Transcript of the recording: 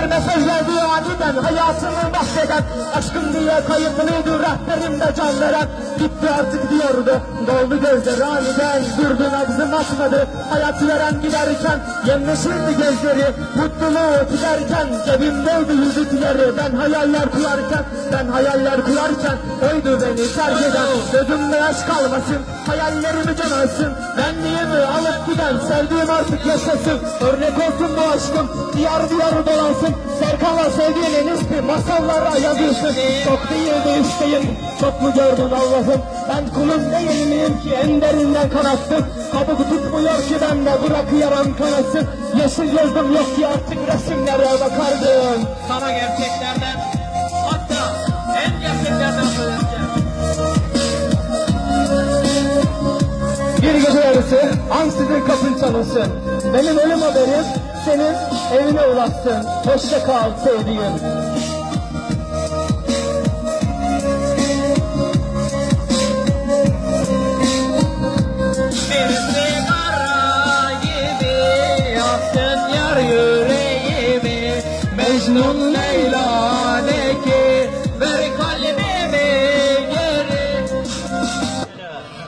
bir mesaj verdi. Aniden hayatımı mahveden Aşkım diye kayıtlıydı rehberimde can veren Gitti artık diyordu. Doldu gözleri aniden Durdu nabzım atmadı hayat veren giderken Yemleşirdi gözleri. Mutluluğu giderken Cebimdeydi yüzükleri. Ben hayaller kurarken Ben hayaller kurarken oydu beni terk eden. Gözümde yaş kalmasın hayallerimi can alsın Benliğimi alıp giden sevdiğim artık yaşasın Örnek olsun bu aşkım? Diyar diyar dolansın. Serkan'la sevdiğinin ismi masallara yazılsın Çok değildi isteğim çok mu gördün Allah'ım? Ben kulun değil miyim ki? En derinden kanattım Kabuk tutmuyor ki bende bırak yaram kanasın. Yeşil gözüm yok ki artık resimlere bakardım Sana gerçeklerden hatta en gerçeklerden söyleyeceğim. Bir gece yarısı ansızın kapın çalınsın. Benim ölüm haberim senin evine ulaşsın. Hoşça kal sevdiğim. Mecnun Leyla